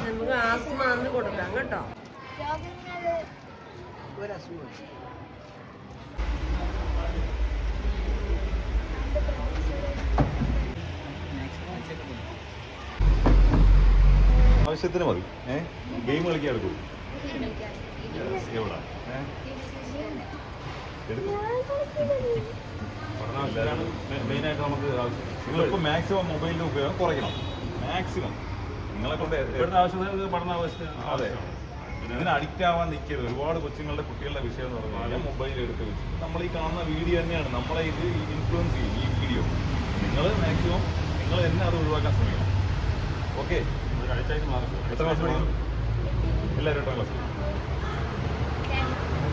നമുക്ക് ആസ്മാന്ന് കൊടുക്കാം കേട്ടോ. രോഗങ്ങൾ ആവശ്യത്തിന് മതി. ഏ? ഗെയിം കളിക്കാൻ എടുക്കൂ. എവിടെ? ഏ? എടുക്കും. പഠനാവശ്യത്തിലാണ് മെയിനായിട്ട് നമുക്ക് ആവശ്യം. നിങ്ങളിപ്പോൾ മാക്സിമം മൊബൈലിന്റെ ഉപയോഗം കുറയ്ക്കണം. മാക്സിമം നിങ്ങളെ കൊണ്ട് ഇവിടുത്തെ ആവശ്യത്തിന് പഠന ആവശ്യത്തിന് അതെ. ഇതിന് അഡിക്റ്റ് ആവാൻ നിൽക്കരുത് ഒരുപാട് കൊച്ചുങ്ങളുടെ കുട്ടികളുടെ വിഷയം എന്ന് പറഞ്ഞാൽ മൊബൈൽ എടുത്ത് വെച്ച്. നമ്മൾ ഈ കാണുന്ന വീഡിയോ തന്നെയാണ്. നമ്മളെ ഇത് ഇൻഫ്ലുവൻസ് ചെയ്യും ഈ വീഡിയോ നിങ്ങൾ മാക്സിമം നിങ്ങൾ തന്നെ അത് ഒഴിവാക്കാൻ ശ്രമിക്കണം. ഓക്കെ കഴിച്ചായിട്ട് മാറും. എത്ര ക്ലാസ് പഠിക്കുന്നു എല്ലാവരും എട്ടാം ക്ലാസ്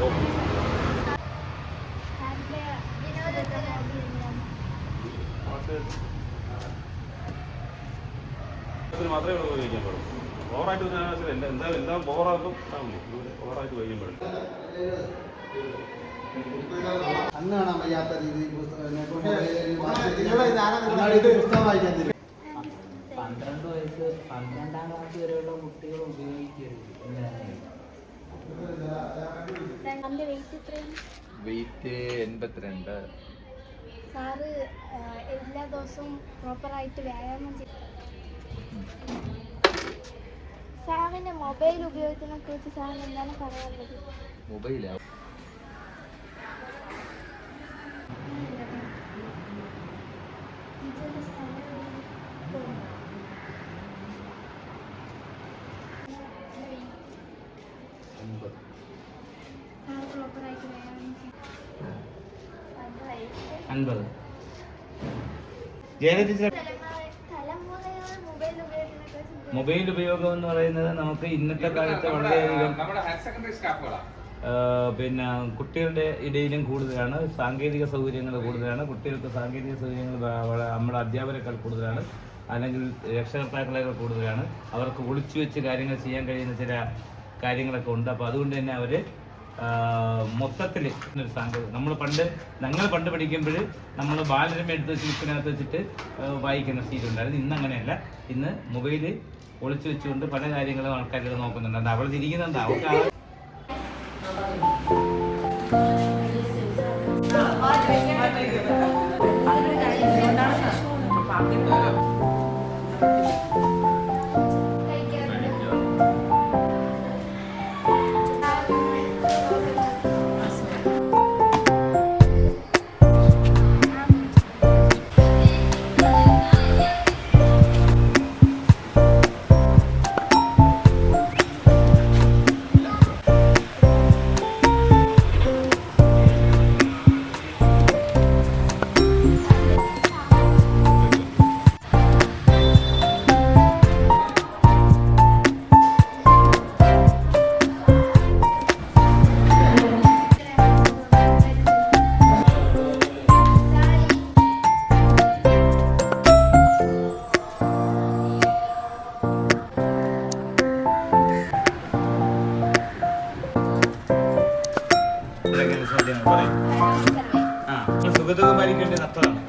ഓക്കെ വിനോദത്തിന് ഇതിന് മാത്രമേ ഇവിടെ ഉപയോഗിക്കാൻ പാടുള്ളൂ. ഓവറായിട്ട് ഞാൻ എന്താ എന്താ എന്താ ബോറാകുമ്പോൾ ഓവറായിട്ട് ഉപയോഗിക്കാൻ പാടില്ല. അന്ന് കാണാൻ വയ്യാത്ത രീതിയിൽ പുസ്തകം വായിക്കാൻ തരും പന്ത്രണ്ട് വയസ്സ് പന്ത്രണ്ടാം ക്ലാസ് വരെയുള്ള കുട്ടികൾ ഉപയോഗിക്കരുത്. വെയിറ്റ് എത്രയാണ്? വെയിറ്റ് എൺപത്തിരണ്ട്. സാറ് എല്ലാ ദിവസവും പ്രോപ്പറായിട്ട് വ്യായാമം ചെയ്യും സാറിന്റെ മൊബൈൽ ഉപയോഗിക്കുന്ന കുറിച്ച് സാറിന് എന്താണ് പറയാനുള്ളത്? മൊബൈലാ ടീച്ചറുടെ സ്ഥലം ഒൻപത് സാർ പ്രോപ്പറായിട്ട് വ്യായാമം ചെയ്യും സാറിന്റെ വയസ്സ് അൻപത്. മൊബൈൽ ഉപയോഗം എന്ന് പറയുന്നത് നമുക്ക് ഇന്നത്തെ കാലത്ത് വളരെയധികം പിന്നെ കുട്ടികളുടെ ഇടയിലും കൂടുതലാണ്. സാങ്കേതിക സൗകര്യങ്ങൾ കൂടുതലാണ്. കുട്ടികൾക്ക് സാങ്കേതിക സൗകര്യങ്ങൾ നമ്മുടെ അധ്യാപകരെക്കാൾ കൂടുതലാണ്. അല്ലെങ്കിൽ രക്ഷകർത്താക്കളേക്കാൾ കൂടുതലാണ്. അവർക്ക് ഒളിച്ചു വെച്ച് കാര്യങ്ങൾ ചെയ്യാൻ കഴിയുന്ന ചില കാര്യങ്ങളൊക്കെ ഉണ്ട്. അപ്പോൾ അതുകൊണ്ട് തന്നെ അവർ മൊത്തത്തിൽ ഒരു സാങ്കേതിക നമ്മൾ പണ്ട് ഞങ്ങൾ പണ്ട് പഠിക്കുമ്പോൾ നമ്മൾ ബാലരമ എടുത്ത് വെച്ച് വെച്ചിട്ട് വായിക്കുന്ന സീറ്റ് ഉണ്ടായിരുന്നു ഇന്ന് അങ്ങനെയല്ല ഇന്ന് മൊബൈൽ ഒളിച്ചു വെച്ചുകൊണ്ട് പല കാര്യങ്ങളും ആൾക്കാരുടെ നോക്കുന്നുണ്ട് അവൾ തിരിക്കുന്നുണ്ട് അവർക്ക് പറയും. ആ സുഗതകുമാരിക്ക് വേണ്ടി നത്തതാണ്